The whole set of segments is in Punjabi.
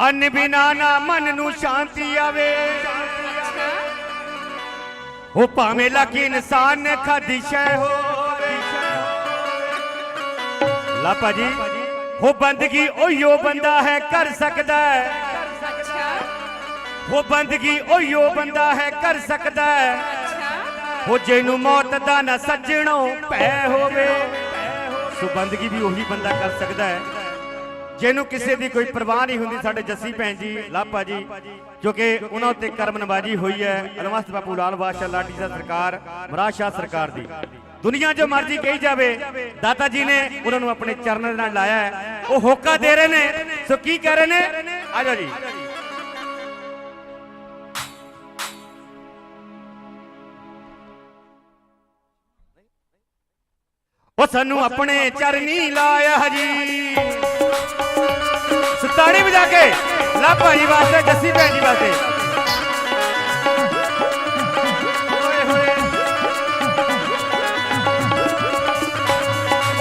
ਅੰਨ ਬਿਨਾ ਨਾ ਮਨ ਨੂੰ ਸ਼ਾਂਤੀ ਆਵੇ। ਉਹ ਭਾਵੇਂ ਲੱਖ ਇਨਸਾਨ ਨੇ ਖਾਦੀ ਸ਼ੈ ਹੋਵੇ। ਲਾਪਾ ਜੀ ਉਹ ਬੰਦਗੀ ਉਹੀਓ ਬੰਦਾ ਹੈ, ਕਰ ਸਕਦਾ ਹੈ। ਉਹ ਬੰਦਗੀ ਉਹੀਓ ਬੰਦਾ ਹੈ, ਕਰ ਸਕਦਾ ਹੈ। ਉਹ ਜਿਹਨੂੰ ਮੌਤ ਦਾ ਨਾ ਸੱਜਣੋਂ ਭੈ ਹੋਵੇ। ਸੋ ਬੰਦਗੀ ਵੀ ਉਹੀ ਬੰਦਾ ਕਰ ਸਕਦਾ ਹੈ। ਜਿਹਨੂੰ ਕਿਸੇ ਦੀ ਕੋਈ ਪਰਵਾਹ ਨਹੀਂ ਹੁੰਦੀ, ਸਾਡੇ ਜੱਸੀ ਭੈਣ ਜੀ, ਲਾਪਾ ਜੀ, ਜੋ ਕਿ ਉਹਨਾਂ ਉੱਤੇ ਕਰਮ ਨਵਾਜੀ ਹੋਈ ਹੈ ਅਲਮਸਤ ਬਾਪੂ ਲਾਲ ਬਾਦਸ਼ਾਹ, ਲਾਡੀ ਸਾਹਿਬ ਸਰਕਾਰ ਮਹਾਰਾਜ ਸ਼ਾਹ ਸਰਕਾਰ ਦੀ। ਦੁਨੀਆ ਜੋ ਮਰਜ਼ੀ ਕਹੀ ਜਾਵੇ, ਦਾਤਾ ਜੀ ਨੇ ਉਹਨਾਂ ਨੂੰ ਆਪਣੇ ਚਰਨਾਂ ਦੇ ਨਾਲ ਲਾਇਆ ਹੈ। ਉਹ ਹੋਕਾ ਦੇ ਰਹੇ ਨੇ। ਸੋ ਕੀ ਕਹਿ ਰਹੇ ਨੇ? ਆ ਜਾਓ ਜੀ। ਉਹ ਸਾਨੂੰ ਆਪਣੇ ਚਰਨੀ ਲਾਇਆ ਜੀ। ਸਤਾਣੀ ਵਜਾ ਕੇ। ਲਾਭਾ ਜੀ ਵਾਸਤੇ, ਜੱਸੀ ਭੈਣ ਜੀ ਵਾਸਤੇ।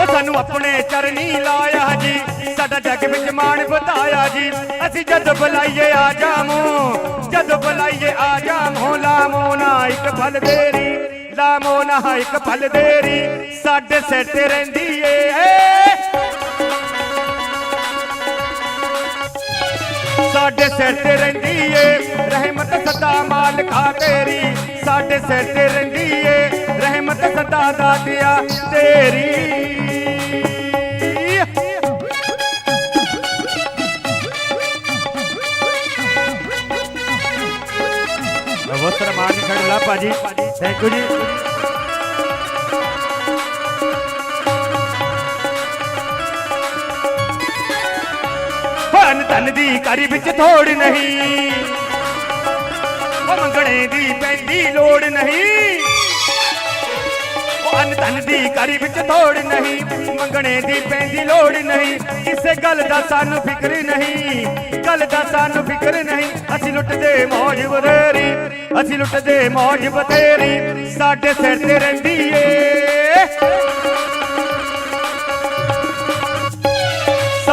ਉਹ ਸਾਨੂੰ ਆਪਣੇ ਚਰਨੀ ਲਾਇਆ ਜੀ। ਸਾਡਾ ਜੱਗ ਵਿੱਚ ਮਾਣ ਵਧਾਇਆ ਜੀ। ਅਸੀਂ ਜਦ ਬੁਲਾਈਏ ਆ ਜਾਮੋ, ਜਦ ਬੁਲਾਈਏ ਆ ਜਾਮੋ, ਲਾਮੋ ਨਾ ਇੱਕ ਫਲ ਦੇਰੀ, ਲਾਮੋ ਨਾ ਇੱਕ ਫਲ ਦੇਰੀ। ਸਾਡੇ ਸਿਰ ਤੇ ਰਹਿੰਦੀ ਏ। ਸਾਡੇ ਸਿਰ ਤੇ ਰਹਿੰਦੀ ਏ ਰਹਿਮਤ ਸਦਾ ਮਾਲਕਾ ਤੇਰੀ। ਸਾਡੇ ਸਿਰ ਤੇ ਰਹਿੰਦੀ ਏ ਰਹਿਮਤ ਸਦਾ ਦਾਤਿਆ ਤੇਰੀ। ਬਹੁਤ ਮਾਨ ਖੜ ਲਾ ਭਾਜੀ। ਥੈਂਕ ਯੂ ਜੀ। ਧਨ ਧਨ ਦੀ ਕਰੀ ਵਿੱਚ ਥੋੜ ਨਹੀਂ। ਉਹ ਮੰਗਣੇ ਦੀ ਪੈਂਦੀ ਲੋੜ ਨਹੀਂ। ਉਹ ਅਨ ਧਨ ਦੀ ਕਰੀ ਵਿੱਚ ਥੋੜ ਨਹੀਂ। ਮੰਗਣੇ ਦੀ ਪੈਂਦੀ ਲੋੜ ਨਹੀਂ। ਕਿਸੇ ਗੱਲ ਦਾ ਸਾਨੂੰ ਫਿਕਰ ਨਹੀਂ। ਗੱਲ ਦਾ ਸਾਨੂੰ ਫਿਕਰ ਨਹੀਂ। ਅਸੀਂ ਲੁੱਟਦੇ ਮੌਜ ਬਥੇਰੀ ਅਸੀਂ ਲੁੱਟਦੇ ਮੌਜ ਬਥੇਰੀ ਸਾਡੇ ਸਿਰ ਤੇ ਰਹਿੰਦੀ ਏ।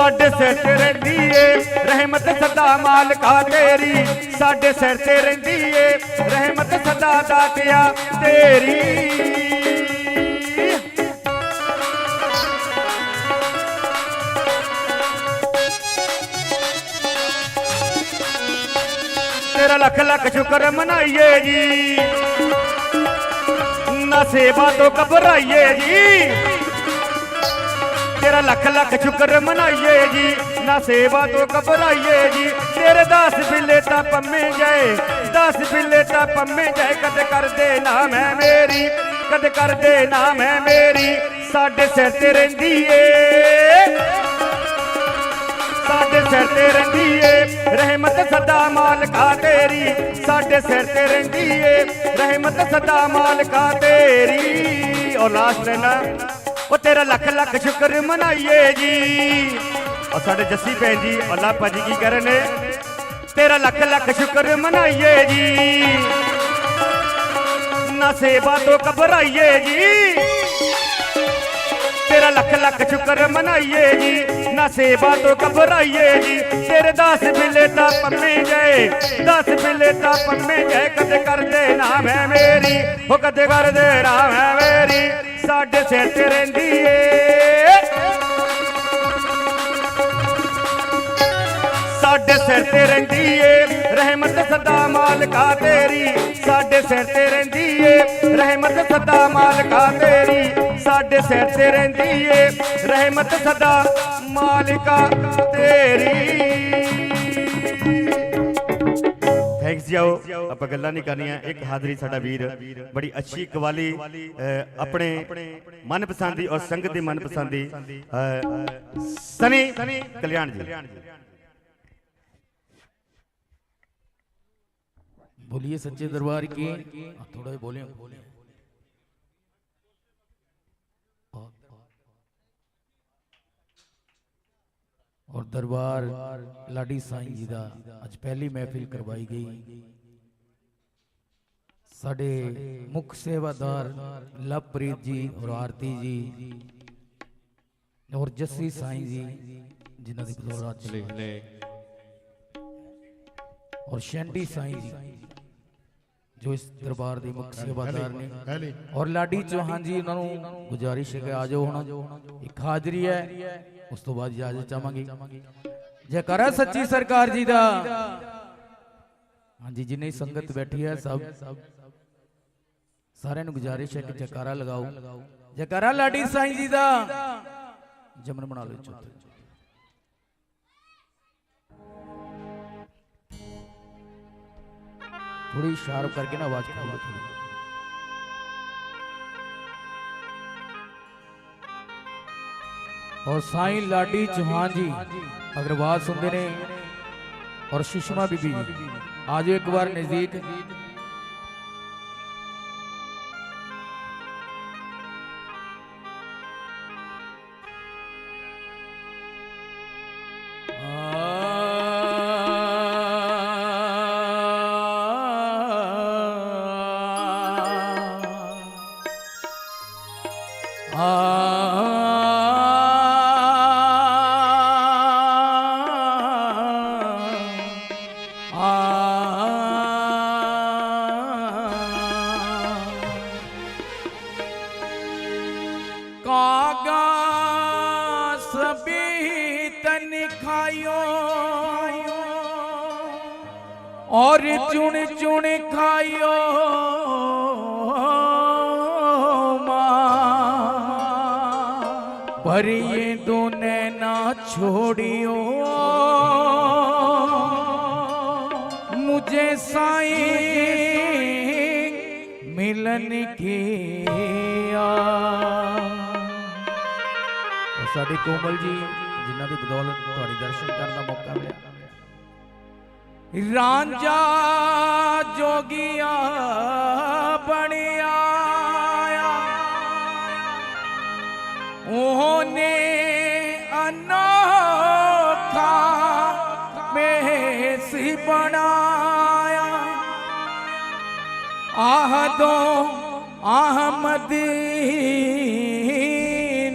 ਸਾਡੇ ਸਿਰ ਤੇ ਰਹਿੰਦੀ ਏ। ਰਹਿਮਤ ਸਦਾ ਮਾਲਕਾ ਤੇਰੀ। ਸਾਡੇ ਸਿਰ ਤੇ ਰਹਿੰਦੀ ਏ। ਰਹਿਮਤ ਸਦਾ ਦਾਤਿਆ ਤੇਰੀ। ਤੇਰਾ ਲੱਖ ਲੱਖ ਸ਼ੁਕਰ ਮਨਾਈਏ ਜੀ। ਨਾ ਸੇਵਾ ਤੋਂ ਘਬਰਾਈਏ ਜੀ। ਤੇਰਾ ਲੱਖ ਲੱਖ ਸ਼ੁਕਰ ਮਨਾਈਏ ਜੀ। ਨਾ ਸੇਵਾ ਤੋਂ ਘਬਰਾਈਏ ਜੀ। ਤੇਰੇ ਦਾਸ ਬਿੱਲੇ ਤਾਂ ਪੰਮੇ ਜਾਏ। ਦਾਸ ਬਿੱਲੇ ਤਾਂ ਪੰਮੇ ਜਾਏ। ਕਦੇ ਕਰਦੇ ਨਾ ਮੈਂ ਮੇਰੀ, ਕਦੇ ਕਰਦੇ ਨਾ ਮੈਂ ਮੇਰੀ। ਸਾਡੇ ਸਿਰ ਤੇ ਰਹਿੰਦੀ ਏ। ਸਾਡੇ ਸਿਰ ਤੇ ਰਹਿੰਦੀ ਏ। ਰਹਿਮਤ ਸਦਾ ਮਾਲਕਾ ਤੇਰੀ। ਸਾਡੇ ਸਿਰ ਤੇ ਰਹਿੰਦੀ ਏ। ਰਹਿਮਤ ਸਦਾ ਮਾਲਕਾ ਤੇਰੀ। ਔਰ ਲਾਸਟ ਲੈਣਾ। ਉਹ ਤੇਰਾ ਲੱਖ ਲੱਖ ਸ਼ੁਕਰ ਮਨਾਈਏ ਜੀ। ਔਰ ਸਾਡੇ ਜੱਸੀ ਭੈਣ ਜੀ, ਅੱਲਾ ਭਾਜੀ ਕੀ ਕਰ ਤੇਰਾ ਲੱਖ ਲੱਖ ਸ਼ੁਕਰ ਮਨਾਈਏ ਜੀ। ਨਾ ਸੇਵਾ ਤੋਂ ਘਬਰਾਈਏ ਜੀ। ਤੇਰਾ ਲੱਖ ਲੱਖ ਸ਼ੁਕਰ ਮਨਾਈਏ ਜੀ। ਨਾ ਸੇਵਾ ਤੋਂ ਘਬਰਾਈਏ ਜੀ। ਤੇਰੇ ਦਾਸ ਬਿੱਲੇ ਤਾਂ ਪੰਮੇ ਜਾਏ ਦਾਸ ਬਿੱਲੇ ਤਾਂ ਪੰਮੇ ਜਾਏ ਕਦੇ ਕਰਦੇ ਨਾ ਮੈਂ ਮੇਰੀ। ਉਹ ਕਦੇ ਕਰਦੇ ਨਾ ਮੈਂ ਮੇਰੀ। ਸਾਡੇ ਸਿਰ ਤੇ ਰਹਿੰਦੀ ਏ। ਸਾਡੇ ਸਿਰ ਤੇ ਰਹਿੰਦੀ ਏ, ਰਹਿਮਤ ਸਦਾ ਮਾਲਕਾ ਤੇਰੀ। ਸਾਡੇ ਸਿਰ ਤੇ ਰਹਿੰਦੀ ਏ, ਰਹਿਮਤ ਸਦਾ ਮਾਲਕਾ ਤੇਰੀ। ਸਾਡੇ ਸਿਰ ਤੇ ਰਹਿੰਦੀ ਏ, ਰਹਿਮਤ ਸਦਾ ਮਾਲਕਾ ਤੇਰੀ। ਥੈਂਕਸ ਜੀ ਆਓ ਆਪਾਂ ਗੱਲਾਂ ਨਹੀਂ ਕਰਨੀਆਂ ਇੱਕ ਹਾਜ਼ਰੀ ਸਾਡਾ ਵੀਰ ਬੜੀ ਅੱਛੀ ਕਵਾਲੀ ਅਹ, ਆਪਣੇ ਮਨਪਸੰਦੀ ਔਰ ਸੰਗਤ ਦੀ ਮਨਪਸੰਦੀ ਅਹ, ਸਨੀ ਕਲਿਆਣ ਜੀ बोलिए सच्चे दरबार की हाँ, थोड़ा ही बोले बोले ਔਰ ਦਰਬਾਰ ਲਾਡੀ ਸਾਈਂ ਜੀ ਦਾ ਅੱਜ ਪਹਿਲੀ ਮਹਿਫਿਲ ਕਰਵਾਈ ਗਈ। ਸਾਡੇ ਮੁੱਖ ਸੇਵਾਦਾਰ ਲਵਪ੍ਰੀਤ ਜੀ ਔਰ ਆਰਤੀ ਜੀ ਔਰ ਜੱਸੀ ਸਾਈਂ ਜੀ ਜਿਨ੍ਹਾਂ ਦੀ ਬਦੌਲਤ ਨੇ। ਔਰ ਸ਼ੈਂਡੀ ਸਾਈਂ ਜੀ ਜੋ ਇਸ ਦਰਬਾਰ ਦੇ ਮੁੱਖ ਸੇਵਾਦਾਰ ਨੇ। ਔਰ ਲਾਡੀ ਚੌਹਾਨ ਜੀ ਉਹਨਾਂ ਨੂੰ ਗੁਜਾਰਿਸ਼ ਹੈ ਕਿ ਆਜੋ ਹੁਣ। ਇੱਕ ਹਾਜ਼ਰੀ ਹੈ। ਉਸ ਤੋਂ ਬਾਅਦ ਇਜਾਜ਼ਤ ਚਾਹਾਂਗੇ ਜੈਕਾਰਾ ਸੱਚੀ ਸਰਕਾਰ ਜੀ ਦਾ। ਹਾਂਜੀ ਜਿੰਨੀ ਸੰਗਤ ਬੈਠੀ ਹੈ ਸਭ ਸਾਰਿਆਂ ਨੂੰ ਗੁਜ਼ਾਰਿਸ਼ ਹੈ ਕਿ ਜੈਕਾਰਾ ਲਗਾਓ। ਜੈਕਾਰਾ ਲਾਡੀ ਸਾਈਂ ਜੀ ਦਾ। ਜਮਨ ਬਣਾ ਲਓ ਚੌਥੇ। ਥੋੜੀ ਸ਼ਾਰਪ ਕਰਕੇ ਨਾ ਆਵਾਜ਼ ਖੋਲੋ ਥੋੜੀ ਔਰ ਸਾਈਂ ਲਾਡੀ ਚੌਹਾਨ ਜੀ ਅਗਰਵਾਲ ਸੁਣਦੇ ਨੇ ਔਰ ਸੁਸ਼ਮਾ ਬੀਬੀ ਜੀ। ਆਜੋ ਇੱਕ ਵਾਰ ਨਜ਼ਦੀਕ ભરીએ તુને ના છોડ્યો મુજે સાઈ ਕੀ કિયા. ਸਾਡੇ ਕੋਮਲ ਜੀ ਜਿਨ੍ਹਾਂ ਦੀ ਬਦੌਲਤ ਤੁਹਾਡੇ ਦਰਸ਼ਨ ਕਰਨ ਦਾ ਮੌਕਾ ਮਿਲਿਆ ਰਾਂਝਾ ਜੋਗੀਆਂ ਬਣਿਆ उन्होंने अनोखा बेस बनाया आहदो आहमदी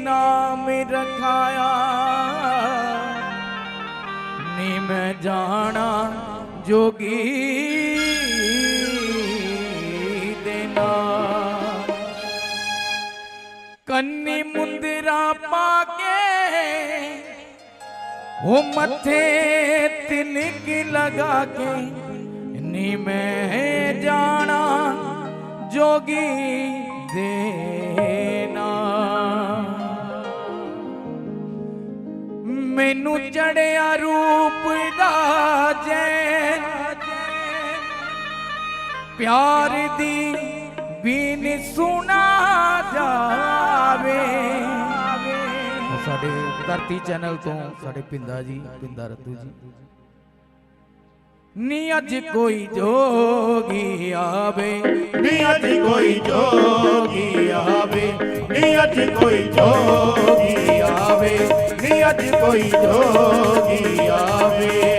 नाम रखाया निम जाना जोगी ਕੰਨੀ ਮੁੰਦਰਾ ਪਾ ਕੇ। ਉਹ ਮੱਥੇ ਤਿਲਕ ਲਗਾ ਕੇ, ਨੀ ਮੈਂ ਜਾਣਾ ਜੋਗੀ ਦੇਨਾ ਮੈਨੂੰ ਚੜਿਆ ਰੂਪ ਦਾ ਜੈ ਪਿਆਰ ਦੀ ਬੀਨ ਸੁਣਾ ਜਾਵੇ। ਸਾਡੇ ਧਰਤੀ ਚੈਨਲ ਤੋਂ ਸਾਡੇ ਪਿੰਦਾ ਜੀ ਪਿੰਦਾ ਰਤੂ ਜੀ। ਨੀ ਅੱਜ ਕੋਈ ਜੋਗੀ ਆਵੇ। ਨੀ ਅੱਜ ਕੋਈ ਜੋਗੀ ਆਵੇ। ਨੀ ਅੱਜ ਕੋਈ ਜੋਗੀ ਆਵੇ। ਨੀ ਅੱਜ ਕੋਈ ਜੋਗੀ ਆਵੇ।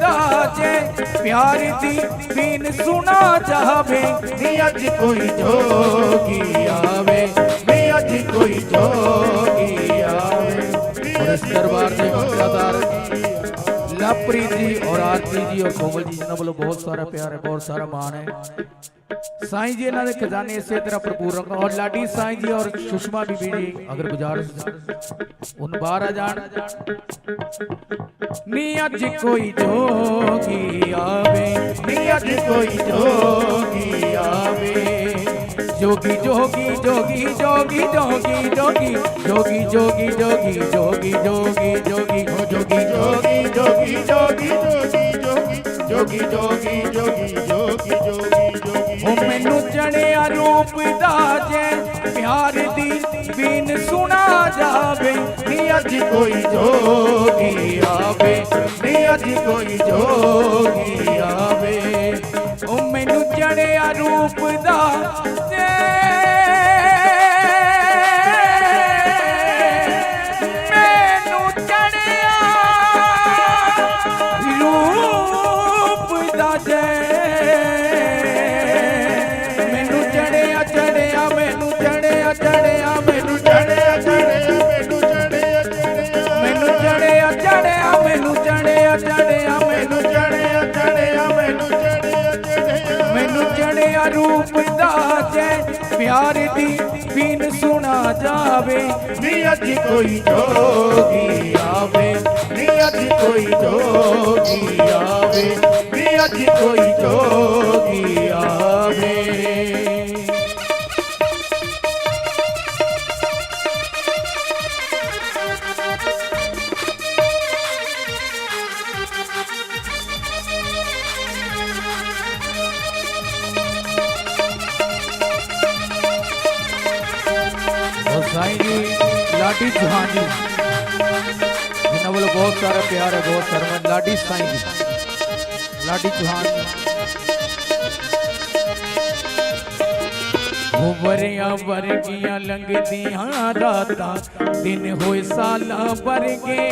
ਪਿਆਰ ਦੀ ਬੀਨ ਸੁਣਾ ਜਾਵੇ ਨੀ ਅੱਜ ਕੋਈ ਜੋਗੀ ਆਵੇ ਨੀ ਅੱਜ ਕੋਈ ਜੋਗੀ ਆਵੇ ਇਸ ਦਰਬਾਰ ਦੇ हरप्रीत जी और आरती जी और कोमल जी जिन्होंने वालों बहुत सारा प्यार है बहुत सारा मान है साई जी इन्होंने खजाने इसे तरह भरपूर रखना और लाडी साई जी और सुषमा बीबी जी अगर गुजारिश उन बार आ जान नी अज कोई जोगी आवे नी अज कोई जोगी आवे जोगी जोगी जोगी जोगी जोगी जोगी जोगी जोगी जोगी जोगी जोगी जोगी जोगी जोगी ਜੋਗੀ ਜੋਗੀ ਜੋਗੀ ਜੋਗੀ ਜੋਗੀ ਜੋਗੀ। ਮੈਨੂੰ ਚੜਿਆ ਰੂਪ ਦਾ ਜੇ, ਪਿਆਰ ਦੀ ਬੀਨ ਸੁਣਾ ਜਾਵੇ। ਨੀ ਅੱਜ ਕੋਈ ਜੋਗੀ ਆਵੇ, ਨੀ ਅੱਜ ਕੋਈ ਜੋਗੀ ਆਵੇ। ਉਹ ਮੈਨੂੰ ਚੜਿਆ ਰੂਪ ਦਾ ਪਿਆਰ ਦੀ ਬੀਨ ਸੁਣਾ ਜਾਵੇ। ਨੀ ਅੱਜ ਕੋਈ ਜੋਗੀ ਆਵੇ। ਨੀ ਅੱਜ ਕੋਈ ਜੋਗੀ ਆਵੇ। ਨੀ ਅੱਜ ਕੋਈ ਜੋਗੀ ਆਵੇ। ਲਾਡੀ ਜਹਾਨੀ ਜਿਨ੍ਹਾਂ ਵੱਲੋਂ ਬਹੁਤ ਸਾਰਾ ਪਿਆਰ ਹੈ ਬਹੁਤ ਸਰਮਨ ਲਾਡੀ ਸਾਈਂ ਜੀ ਲਾਡੀ ਜਹਾਨੀ ਉਹ ਵਰਿਆਂ ਵਰਗੀਆਂ ਲੰਘਦੀਆਂ ਰਾਤਾਂ ਦਿਨ ਹੋਏ ਸਾਲਾਂ ਵਰਗੇ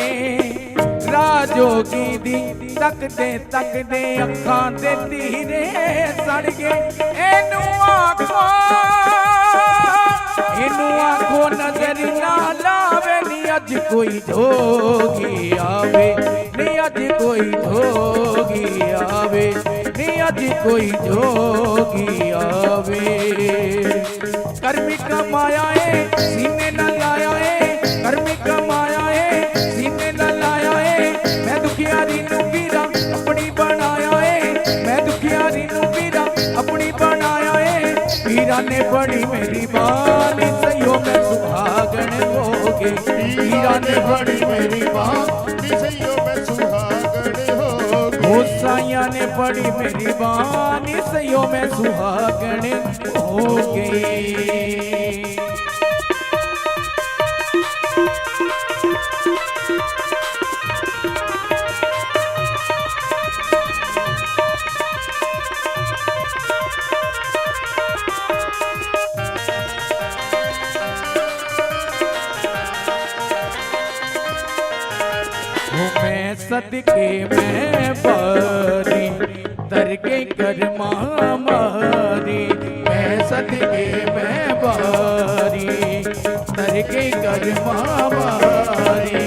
ਰਾਜੋਗੀ ਦੀ ਤੱਕਦੇ ਤੱਕਦੇ ਅੱਖਾਂ ਦੇ ਤੀਰੇ ਸੜ ਗਏ ਇਹਨੂੰ ਆਖੋ ਇਹਨੂੰ ਆਖੋ ਨਜ਼ਰ ਨਾ ਲਾਵੇ, ਨੀ ਅੱਜ ਕੋਈ ਜੋਗੀ ਆਵੇ, ਨੀ ਅੱਜ ਕੋਈ ਜੋਗੀ ਆਵੇ, ਨੀ ਅੱਜ ਕੋਈ ਜੋਗੀ ਆਵੇ। ਕਰਮੀ ਕਮਾਇਆ ਏ, ਸੀਨੇ ਨਾਲ ਲਾਇਆ ਏ ਕਰਮੀ ਕਮਾਇਆ ਏ, ਸੀਨੇ ਨਾਲ ਲਾਇਆ ਏ। ਮੈਂ ਦੁਖਿਆ ਦੀ ਨੂੰ ਵੀਰਾ ਆਪਣੀ ਬਣਾਇਆ ਏ, ਮੈਂ ਦੁਖਿਆ ਦੀ ਨੂੰ ਵੀਰਾ ਆਪਣੀ ਬਣਾਇਆ ਏ। ਵੀਰਾਂ ਨੇ ਬੜੀ ਮੇਰੀ ਬਾਣੀ ਮੈਂ ਸੁਹਾਗਣ ਹੋ ਗਈ ਨੇ ਬੜੀ ਮੇਰੀ ਬਾਣੀ ਨੀ ਸਈਓ ਮੈਂ ਸੁਹਾਗਣ ਹੋ ਗਈ ਨੇ ਬੜੀ ਮੇਰੀ ਬਾਣੀ ਸਈਓ ਮੈਂ ਸੁਹਾਗਣ ਹੋ ਸਦਕੇ ਮੈਂ ਬਾਰੀ ਦਰ ਕੇ ਕਰਮਾ ਮਾਰੀ ਮੈਂ ਸਦਕੇ ਮੈਂ ਬਾਰੀ ਦਰ ਕੇ ਕਰਮਾ ਮਾਰੀ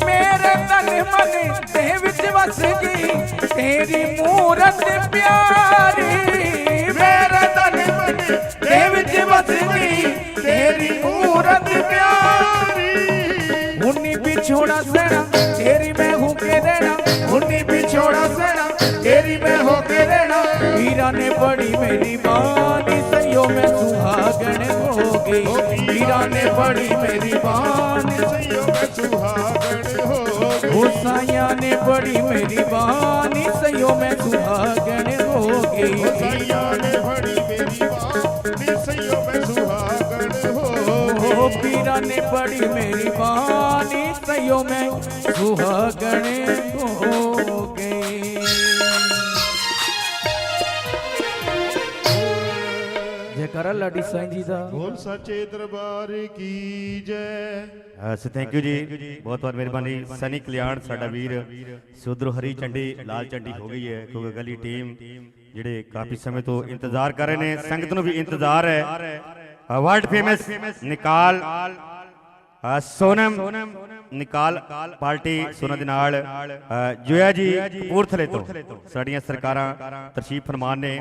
ਮੇਰੇ ਤਨ ਮਨ ਦੇ ਵਿੱਚ ਵਸ ਗਈ ਤੇਰੀ ਮੂਰਤ ਪਿਆਰੀ ਮੇਰੇ ਤਨ ਮਨ ਦੇ ਵਿੱਚ ਵਸ ਗਈ ਤੇਰੀ ਮੂਰਤ ਪਿਆਰੀ ਉਨੀ ਵਿਛੋੜਾ ਸਣਾ ਬੜੀ ਮੇਰੀ ਬਾਣੀ ਸਈਓ ਮੈਂ ਸੁਹਾਗਣ ਹੋ ਗਈ। ਵੀਰਾਂ ਨੇ ਬੜੀ ਮੇਰੀ ਬਾਣੀ ਸਈਓ ਮੈਂ ਸੁਹਾਗਣ ਹੋ ਗਈ। ਉਹ ਸਾਈਆਂ ਨੇ ਬੜੀ ਮੇਰੀ ਬਾਣੀ ਸਈਓ ਮੈਂ ਸੁਹਾਗਣ ਹੋ ਗਈ। ਸਾਈਆਂ ਨੇ ਫੜੀ ਮੇਰੀ ਬਾਹ ਨੀ ਸਈਓ ਮੈਂ ਸੁਹਾਗਣ ਹੋ ਉਹ ਗਈ ਪੀਰਾਂ ਨੇ ਬੜੀ ਮੇਰੀ ਬਾਣੀ ਸਈਓ ਮੈਂ ਸੁਹਾਗਣ ਜੇਕਰ ਲਾਡੀ ਸਾਈਂ ਜੀ ਦਾ। ਬੋਲ ਸੱਚੇ ਦਰਬਾਰ ਕੀ ਜੈ। ਸੋ ਥੈਂਕ ਯੂ ਜੀ। ਬਹੁਤ ਬਹੁਤ ਮਿਹਰਬਾਨੀ। ਸਨੀ ਕਲਿਆਣ ਸਾਡਾ ਵੀਰ। ਸੁਦਰ ਹਰੀ ਚੰਡੀ ਲਾਲ ਚੰਡੀ ਹੋ ਗਈ ਹੈ ਕਿਉਂਕਿ ਗਲੀ ਟੀਮ ਜਿਹੜੇ ਕਾਫੀ ਸਮੇਂ ਤੋਂ ਇੰਤਜ਼ਾਰ ਕਰ ਰਹੇ ਨੇ। ਸੰਗਤ ਨੂੰ ਵੀ ਇੰਤਜ਼ਾਰ ਹੈ। ਵਰਲਡ ਫੇਮਸ ਨਿਕਾਲ ਸੋਨਮ। ਨਿਕਾਲ ਪਾਰਟੀ ਸੋਨਾ ਦੇ ਨਾਲ ਜੋਇਆ ਜੀ ਕਪੂਰਥਲੇ ਤੋਂ ਸਾਡੀਆਂ ਸਰਕਾਰਾਂ ਤਰਸ਼ੀਫ ਫਰਮਾਨ ਨੇ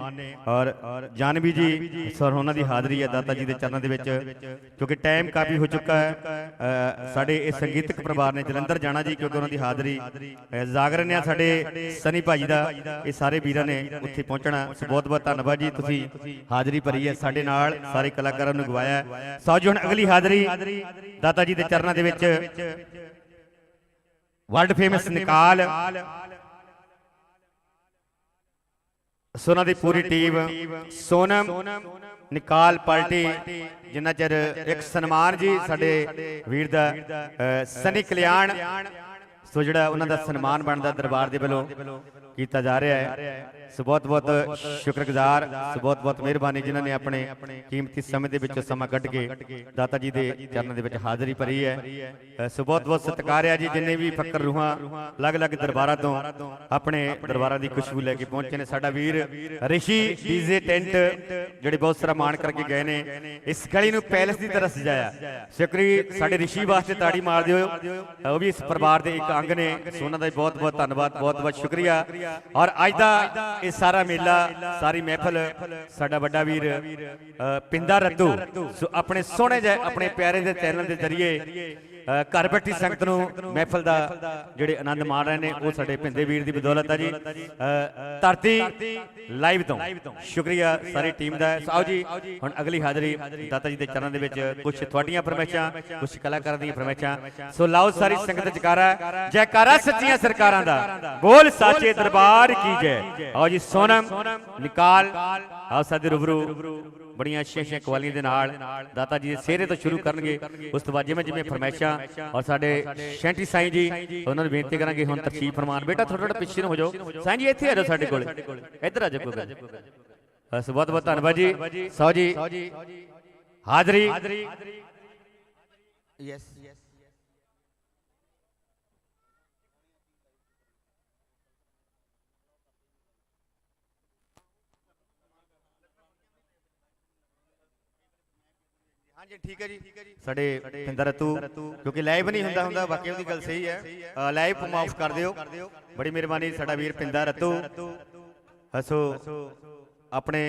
ਔਰ ਜਾਨਵੀ ਜੀ ਸਰ ਉਹਨਾਂ ਦੀ ਹਾਜ਼ਰੀ ਹੈ ਦਾਤਾ ਜੀ ਦੇ ਚਰਨਾਂ ਦੇ ਵਿੱਚ ਕਿਉਂਕਿ ਟਾਈਮ ਕਾਫੀ ਹੋ ਚੁੱਕਾ ਹੈ ਸਾਡੇ ਇਹ ਸੰਗੀਤਕ ਪਰਿਵਾਰ ਨੇ ਜਲੰਧਰ ਜਾਣਾ ਜੀ ਕਿਉਂਕਿ ਉਹਨਾਂ ਦੀ ਹਾਜ਼ਰੀ ਜਾਗਰਣ ਆ ਸਾਡੇ ਸਨੀ ਭਾਜੀ ਦਾ ਇਹ ਸਾਰੇ ਵੀਰਾਂ ਨੇ ਉੱਥੇ ਪਹੁੰਚਣਾ ਬਹੁਤ ਬਹੁਤ ਧੰਨਵਾਦ ਜੀ ਤੁਸੀਂ ਹਾਜ਼ਰੀ ਭਰੀ ਹੈ ਸਾਡੇ ਨਾਲ ਸਾਰੇ ਕਲਾਕਾਰਾਂ ਨੂੰ ਗਵਾਇਆ ਹੈ। ਸੋ ਜੀ ਹੁਣ ਅਗਲੀ ਹਾਜ਼ਰੀ ਦਾਤਾ ਜੀ ਦੇ ਚਰਨਾਂ ਦੇ ਵਿੱਚ ਵਰਲਡ ਫੇਮਸ ਨਿਕਾਲ ਸੋਨਾ ਦੀ ਪੂਰੀ ਟੀਮ ਸੋਨਮ ਨਿਕਾਲ ਪਾਰਟੀ ਜਿੰਨਾ ਚਿਰ ਇੱਕ ਸਨਮਾਨ ਜੀ ਸਾਡੇ ਵੀਰ ਦਾ ਸਨੀ ਕਲਿਆਣ ਸੋ ਜਿਹੜਾ ਉਹਨਾਂ ਦਾ ਸਨਮਾਨ ਬਣਦਾ ਦਰਬਾਰ ਦੇ ਵੱਲੋਂ ਕੀਤਾ ਜਾ ਰਿਹਾ ਹੈ। ਸੋ ਬਹੁਤ ਬਹੁਤ ਸ਼ੁਕਰਗੁਜ਼ਾਰ, ਸੋ ਬਹੁਤ ਬਹੁਤ ਮਿਹਰਬਾਨੀ ਜਿਨ੍ਹਾਂ ਨੇ ਆਪਣੇ ਕੀਮਤੀ ਸਮੇਂ ਦੇ ਵਿੱਚੋਂ ਸਮਾਂ ਕੱਢ ਕੇ ਦਾਤਾ ਜੀ ਦੇ ਚਰਨਾਂ ਦੇ ਵਿੱਚ ਹਾਜ਼ਰੀ ਭਰੀ ਹੈ। ਸੋ ਬਹੁਤ ਬਹੁਤ ਸਤਿਕਾਰਿਆ ਜੀ ਜਿੰਨੇ ਵੀ ਫੱਕਰ ਰੂਹਾਂ, ਅਲੱਗ-ਅਲੱਗ ਦਰਬਾਰਾਂ ਤੋਂ ਆਪਣੇ ਦਰਬਾਰਾਂ ਦੀ ਖੁਸ਼ਬੂ ਲੈ ਕੇ ਪਹੁੰਚੇ ਨੇ। ਸਾਡਾ ਵੀਰ ਰਿਸ਼ੀ ਡੀਜ਼ੇ ਟੈਂਟ, ਜਿਹੜੇ ਬਹੁਤ ਸਾਰਾ ਮਾਣ ਕਰਕੇ ਗਏ ਨੇ, ਇਸ ਗਲੀ ਨੂੰ ਪੈਲਸ ਦੀ ਤਰ੍ਹਾਂ ਸਜਾਇਆ। ਸ਼ੁਕਰੀ ਸਾਡੇ ਰਿਸ਼ੀ ਵਾਸਤੇ ਤਾੜੀ ਮਾਰ ਦਿਓ ਉਹ ਵੀ ਇਸ ਪਰਿਵਾਰ ਦੇ ਇੱਕ ਅੰਗ ਨੇ, ਸੋ ਉਹਨਾਂ ਦਾ ਵੀ ਬਹੁਤ ਬਹੁਤ ਧੰਨਵਾਦ, ਬਹੁਤ ਬਹੁਤ ਸ਼ੁਕਰੀਆ। ਔਰ ਅੱਜ ਦਾ ਇਹ ਸਾਰਾ ਮੇਲਾ ਸਾਰੀ ਮਹਿਫਲ ਸਾਡਾ ਵੱਡਾ ਵੀਰ ਪਿੰਦਾ ਰੱਤੂ। ਸੋ ਆਪਣੇ ਸੋਹਣੇ ਜਿਹੇ ਆਪਣੇ ਪਿਆਰੇ ਦੇ ਚੈਨਲ ਦੇ ਜ਼ਰੀਏ ਘਰ ਬੈਠੀ ਸੰਗਤ ਨੂੰ ਮਹਿਫਲ ਦਾ ਜਿਹੜੇ ਆਨੰਦ ਮਾਣ ਰਹੇ ਨੇ, ਉਹ ਸਾਡੇ ਭਿੰਦੇ ਵੀਰ ਦੀ ਬਦੌਲਤ ਹੈ ਜੀ। ਧਰਤੀ ਲਾਈਵ ਤੋਂ। ਸ਼ੁਕਰੀਆ ਸਾਰੀ ਟੀਮ ਦਾ। ਆਓ ਜੀ, ਹੁਣ ਅਗਲੀ ਹਾਜ਼ਰੀ ਦਾਤਾ ਜੀ ਦੇ ਚਰਨਾਂ ਦੇ ਵਿੱਚ ਕੁਝ ਤੁਹਾਡੀਆਂ ਫਰਮਾਇਸ਼ਾਂ ਕੁਝ ਕਲਾਕਾਰਾਂ ਦੀਆਂ ਫਰਮਾਇਸ਼ਾਂ। ਸੋ ਲਾਓ ਸਾਰੀ ਸੰਗਤ ਜਕਾਰਾ। ਜੈਕਾਰਾ ਸੱਚੀਆਂ ਸਰਕਾਰਾਂ ਦਾ। ਬੋਲ ਸਾਚੇ ਦਰਬਾਰ ਕੀ ਜੈ। ਆਓ ਜੀ, ਸੋਨਮ, ਨਿਕਾਲ। ਆਓ ਸਾਡੇ ਰੂਬਰੂ। ਬੜੀਆਂ ਸ਼ੇਸ਼ੇ ਕਵਾਲੀਆਂ ਦੇ ਨਾਲ ਦਾਤਾ ਜੀ ਦੇ ਸਿਹਰੇ ਤੋਂ ਸ਼ੁਰੂ ਕਰਨਗੇ। ਉਸ ਤੋਂ ਬਾਅਦ ਜਿਵੇਂ ਜਿਵੇਂ ਫਰਮਾਇਸ਼ਾਂ ਔਰ ਸਾਡੇ ਸ਼ੈਂਟੀ ਸਾਈਂ ਜੀ ਉਹਨਾਂ ਨੂੰ ਬੇਨਤੀ ਕਰਾਂਗੇ ਹੁਣ ਤਰਸ਼ੀਫ ਫਰਮਾਨ। ਬੇਟਾ ਥੋੜਾ ਥੋੜਾ ਪਿੱਛੇ ਨੂੰ ਹੋ ਜਾਓ। ਸਾਈਂ ਜੀ ਇੱਥੇ ਆ ਜਾਓ ਸਾਡੇ ਕੋਲ। ਇੱਧਰ ਆ ਜਾਓ ਕੋਈ ਬਸ ਬਹੁਤ ਬਹੁਤ ਧੰਨਵਾਦ ਜੀ। ਸੌ ਜੀ। ਹਾਜ਼ਰੀ। ਯੈਸ ਹਾਂਜੀ ਠੀਕ ਹੈ ਜੀ। ਸਾਡੇ ਪਿੰਦਰ ਰਤੂ ਕਿਉਂਕਿ ਲਾਈਵ ਨਹੀਂ ਹੁੰਦਾ ਹੁੰਦਾ ਬਾਕੀ ਉਹਦੀ ਗੱਲ ਸਹੀ ਹੈ। ਲਾਈਵ ਮਾਫ ਕਰ ਦਿਓ। ਬੜੀ ਮਿਹਰਬਾਨੀ ਸਾਡਾ ਵੀਰ ਪਿੰਦਰ ਰਤੂ। ਹਸੋ ਆਪਣੇ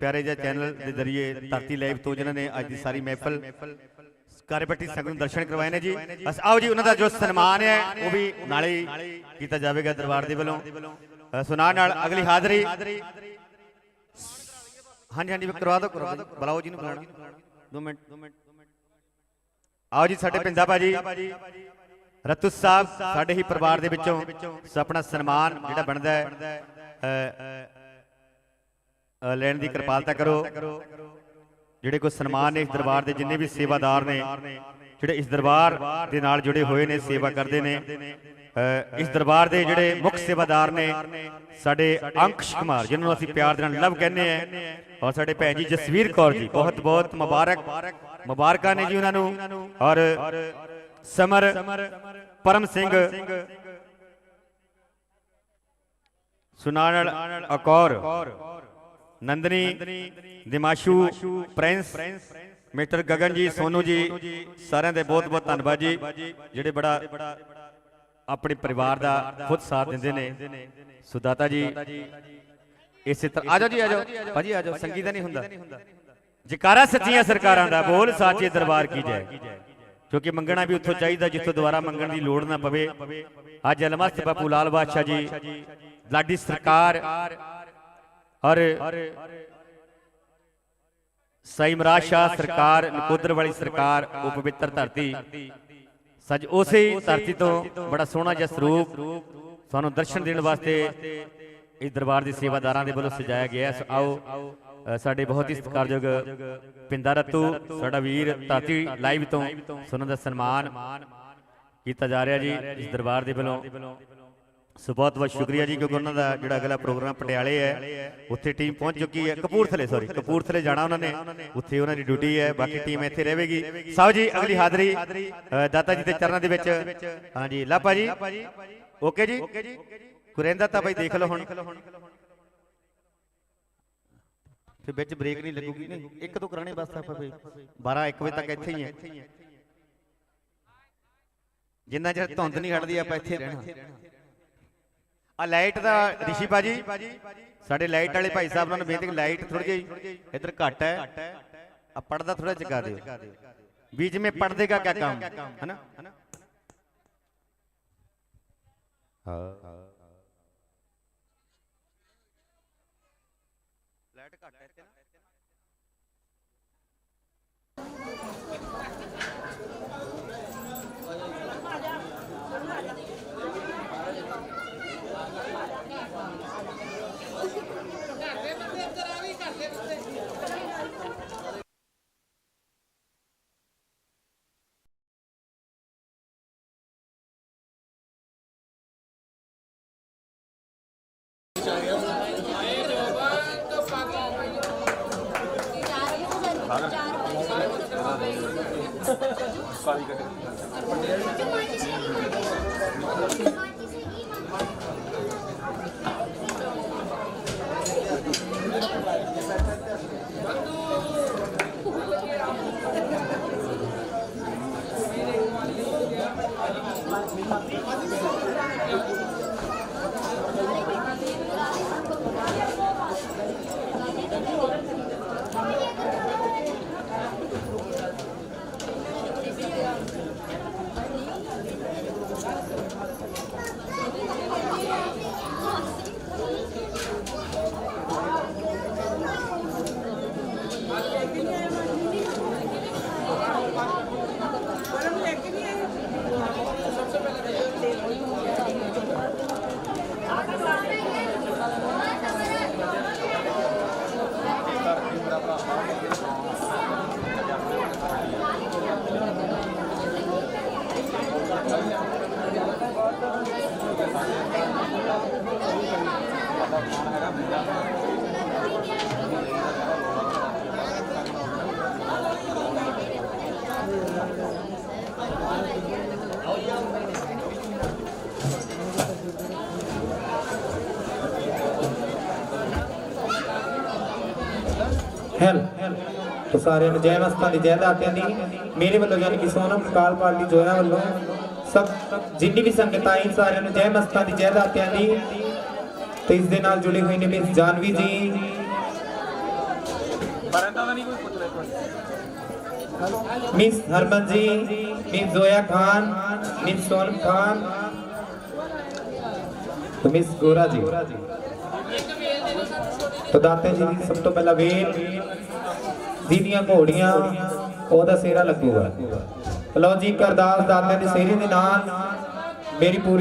ਪਿਆਰੇ ਜਿਹੇ ਚੈਨਲ ਦੇ ਜ਼ਰੀਏ ਧਰਤੀ ਲਾਈਵ ਤੋਂ ਜਿਨ੍ਹਾਂ ਨੇ ਅੱਜ ਦੀ ਸਾਰੀ ਮਹਿਫਲ ਕਾਰੇਪੱਟੀ ਸੰਗਤ ਨੂੰ ਦਰਸ਼ਨ ਕਰਵਾਏ ਨੇ ਜੀ। ਅਸ ਆਓ ਜੀ ਉਹਨਾਂ ਦਾ ਜੋ ਸਨਮਾਨ ਹੈ ਉਹ ਵੀ ਨਾਲੇ ਹੀ ਕੀਤਾ ਜਾਵੇਗਾ ਦਰਬਾਰ ਦੇ ਵੱਲੋਂ। ਅ, ਸੋ ਨਾਲ ਅਗਲੀ ਹਾਜ਼ਰੀ। ਹਾਂਜੀ ਹਾਂਜੀ ਕਰਵਾ ਦਿਓ ਕਰਵਾ ਦਿਓ। ਬੁਲਾਓ ਜੀ ਨੂੰ ਬੁਲਾਣਾ 2 ਮਿੰਟ 2 ਮਿੰਟ ਆਓ ਜੀ ਸਾਡੇ ਪਿੰਦਾ ਭਾਜੀ। ਰਤੂ ਸਾਹਿਬ ਸਾਡੇ ਹੀ ਪਰਿਵਾਰ ਦੇ ਵਿੱਚੋਂ ਆਪਣਾ ਸਨਮਾਨ ਜਿਹੜਾ ਬਣਦਾ ਹੈ ਲੈਣ ਦੀ ਕਿਰਪਾਲਤਾ ਕਰੋ। ਜਿਹੜੇ ਕੋਈ ਸਨਮਾਨ ਨੇ ਇਸ ਦਰਬਾਰ ਦੇ ਜਿੰਨੇ ਵੀ ਸੇਵਾਦਾਰ ਨੇ ਜਿਹੜੇ ਇਸ ਦਰਬਾਰ ਦੇ ਨਾਲ ਜੁੜੇ ਹੋਏ ਨੇ ਸੇਵਾ ਕਰਦੇ ਨੇ ਇਸ ਦਰਬਾਰ ਦੇ ਜਿਹੜੇ ਮੁੱਖ ਸੇਵਾਦਾਰ ਨੇ, ਸਾਡੇ ਅੰਕਸ਼ ਕੁਮਾਰ, ਜਿਨ੍ਹਾਂ ਨੂੰ ਅਸੀਂ ਪਿਆਰ ਦੇ ਨਾਲ ਲਵ ਕਹਿੰਦੇ ਆ ਔਰ ਸਾਡੇ ਭੈਣ ਜੀ ਜਸਵੀਰ ਕੌਰ ਜੀ, ਬਹੁਤ ਬਹੁਤ ਮੁਬਾਰਕ, ਮੁਬਾਰਕਾਂ ਨੇ ਜੀ ਉਹਨਾਂ ਨੂੰ, ਔਰ ਸਮਰ ਪਰਮ ਸਿੰਘ, ਸੁਨਾਨਲ ਅਕੌਰ, ਨੰਦਨੀ ਦਿਮਾਸ਼ੂ ਪ੍ਰਿੰਸ, ਮਿਸਟਰ ਗਗਨ ਜੀ ਸੋਨੂ ਜੀ, ਸਾਰਿਆਂ ਦੇ ਬਹੁਤ ਬਹੁਤ ਧੰਨਵਾਦ ਜੀ, ਜਿਹੜੇ ਬੜਾ ਆਪਣੇ ਪਰਿਵਾਰ ਦਾ ਖੁਦ ਸਾਥ ਦਿੰਦੇ ਨੇ। ਸੁਦਾਤਾ ਜੀ ਇਸੇ ਤਰ੍ਹਾਂ ਆ ਜਾਓ ਜੀ ਆ ਜਾਓ। ਭਾਜੀ ਆ ਜਾਓ। ਸੰਗੀਤ ਨਹੀਂ ਹੁੰਦਾ। ਜਕਾਰਾ ਸੱਚੀਆਂ ਸਰਕਾਰਾਂ ਦਾ ਬੋਲ ਸਾਚੇ ਦਰਬਾਰ ਕੀ ਜੈ ਕਿਉਂਕਿ ਮੰਗਣਾ ਵੀ ਉੱਥੋਂ ਚਾਹੀਦਾ ਜਿੱਥੋਂ ਦੁਬਾਰਾ ਮੰਗਣ ਦੀ ਲੋੜ ਨਾ ਪਵੇ। ਅੱਜ ਅਲਮਸਤ ਬਾਪੂ ਲਾਲ ਬਾਦਸ਼ਾਹ ਜੀ ਲਾਡੀ ਸਰਕਾਰ ਔਰ ਸਾਈ ਮਹਾਰਾਜ ਸ਼ਾਹ ਸਰਕਾਰ ਨਕੋਦਰ ਵਾਲੀ ਸਰਕਾਰ ਉਹ ਪਵਿੱਤਰ ਧਰਤੀ। ਸੱਜ ਉਸੇ ਹੀ ਧਰਤੀ ਤੋਂ ਬੜਾ ਸੋਹਣਾ ਜਿਹਾ ਸਰੂਪ ਸਾਨੂੰ ਦਰਸ਼ਨ ਦੇਣ ਵਾਸਤੇ ਇਸ ਦਰਬਾਰ ਦੇ ਸੇਵਾਦਾਰਾਂ ਦੇ ਵੱਲੋਂ ਸਜਾਇਆ ਗਿਆ ਸੋ ਆਓ ਸਾਡੇ ਬਹੁਤ ਹੀ ਸਤਿਕਾਰਯੋਗ ਪਿੰਦਾ ਰਤੂ, ਸਾਡਾ ਵੀਰ ਧਰਤੀ ਲਾਈਵ ਤੋਂ ਸੁਣਨ ਦਾ ਸਨਮਾਨ ਕੀਤਾ ਜਾ ਰਿਹਾ ਜੀ ਇਸ ਦਰਬਾਰ ਦੇ ਵੱਲੋਂ। ਸੋ ਬਹੁਤ ਬਹੁਤ ਸ਼ੁਕਰੀਆ ਜੀ ਕਿਉਂਕਿ ਉਹਨਾਂ ਦਾ ਜਿਹੜਾ ਅਗਲਾ ਪ੍ਰੋਗਰਾਮ ਪਟਿਆਲੇ ਹੈ ਉੱਥੇ ਟੀਮ ਪਹੁੰਚ ਚੁੱਕੀ ਹੈ। ਕਪੂਰਥਲੇ ਸੌਰੀ ਕਪੂਰਥਲੇ ਜਾਣਾ ਉਹਨਾਂ ਨੇ। ਉੱਥੇ ਉਹਨਾਂ ਦੀ ਡਿਊਟੀ ਹੈ ਬਾਕੀ ਟੀਮ ਇੱਥੇ ਰਹੇਗੀ। ਸਾਓ ਜੀ ਅਗਲੀ ਹਾਜ਼ਰੀ ਦਾਤਾ ਜੀ ਦੇ ਚਰਨਾਂ ਦੇ ਵਿੱਚ। ਹਾਂਜੀ ਲਾਪਾ ਜੀ। ਓਕੇ ਜੀ। ਕੁਰੇਂਦਾ ਤਾਂ ਬਾਈ ਦੇਖ ਲਓ ਹੁਣ। ਫਿਰ ਵਿੱਚ ਬ੍ਰੇਕ ਨਹੀਂ ਲੱਗੂਗੀ ਨਹੀਂ। ਇੱਕ ਤੋਂ ਕਰਾਣੇ ਬਸ ਆਪਾਂ ਫਿਰ। 12 1 ਵਜੇ ਤੱਕ ਇੱਥੇ ਹੀ ਹੈ। ਜਿੰਨਾ ਚਿਰ ਧੁੰਦ ਨਹੀਂ ਹਟਦੀ ਆਪਾਂ ਇੱਥੇ ਰਹਿਣਾ। ਆ ਲਾਈਟ ਦਾ ਰਿਸ਼ੀ ਬਾਜੀ ਸਾਡੇ ਲਾਈਟ ਵਾਲੇ ਭਾਈ ਸਾਹਿਬ ਉਹਨਾਂ ਨੂੰ ਬੇਨਤੀ ਲਾਈਟ ਥੋੜੀ ਜਿਹੀ ਇੱਧਰ ਘੱਟ ਹੈ ਆ ਪਰਦਾ ਥੋੜਾ ਜਗਾ ਦਿਓ बीच में पर्दे का क्या काम है ना ਲਾਈਟ ਘੱਟ ਹੈ ます。ਹੈਲ ਤੋ ਸਾਰਿਆਂ ਨੂੰ ਜੈ ਮਸਤਾਂ ਦੀ ਜੈ ਦਾਤਿਆਂ ਦੀ ਮੇਰੇ ਵੱਲੋਂ ਯਾਨੀ ਕਿ ਸੋਨਮ ਕਾਲ ਪਾਲ ਦੀ ਜੋਇਆ ਵੱਲੋਂ ਸਭ ਜਿੰਨੀ ਵੀ ਸੰਗਤ ਆਈ, ਸਾਰਿਆਂ ਨੂੰ ਜੈ ਮਸਤਾਂ ਦੀ ਜੈ ਦਾਤਿਆਂ ਦੀ ਤੇ ਇਸ ਦੇ ਨਾਲ ਜੁੜੇ ਹੋਏ ਨੇ ਮਿਸ ਜਾਨਵੀ ਜੀ। Miss Harman ji, miss Zoya Khan, miss Sonam Khan, ਤੇ ਮਿਸ ਗੋਰਾ ਜੀ। ਤੋ ਦਾਤੇ ਜੀ ਦੀ ਸਭ ਤੋਂ ਪਹਿਲਾਂ ਵੇਲ ਜਿਹਦੀਆਂ ਘੋੜੀਆਂ, ਉਹਦਾ ਸੇਰਾ ਲੱਗੂਗਾ। ਲਓ ਜੀ ਕਰਦਾਸ ਦਾਤੇ ਦੇ ਸੇਰੇ ਦੇ ਨਾਲ ਮੇਰੀ ਪੂਰੀ